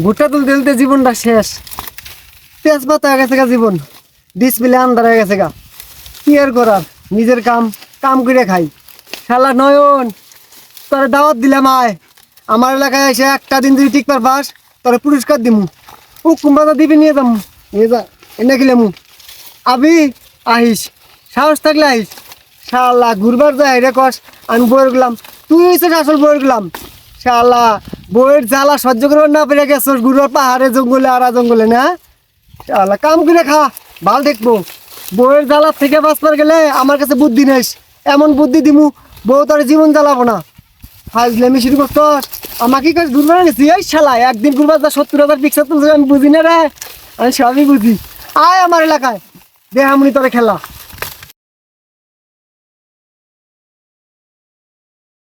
ভুট্টা তুলতে তুলতে জীবনটা শেষ। তেজপাতা হয়ে গেছে গা জীবন। ডিসপ্লে আন্দার হয়ে গেছে গা। কি আর করার? নিজের কাম কাম করে খাই। শালা নয়ন, তোর দাওয়াত দিলাম আয়। আমার এলাকায় এসে একটা দিন যদি টিকবার পাস, তোর পুরস্কার দিমু। ও কুম্বাদা দিবি, নিয়ে যাম। নিয়ে যা, এনে গেলাম আবি, আহিস। সাহস থাকলে আহিস। শালা, ঘুরবার যায় রে কস, আমি বইয়ের গেলাম। তুই হয়েছে আসল বইয়ের গেলাম। শালা বইয়ের জ্বালা সহ্য করবার না পেরে গেছস ঘুরবার পাহাড়ে জঙ্গলে, আর জঙ্গলে, না? শালা কাম করে খা, ভালো দেখব। বইয়ের জ্বালা থেকে বাঁচবার গেলে আমার কাছে বুদ্ধি নেই। এমন বুদ্ধি দিমু, বউ তোর জীবন জ্বালাবো না। ফাজলামি শুরু করছস আমাকে কাজ ঘুরবার গেছি এই শালা, একদিন ঘুরবার যা সত্তর হাজার পিক্সার তুলছে আমি বুঝি না রে? আমি সবই বুঝি। আয় আমার এলাকায়। দেহামনি তোরে খেলা।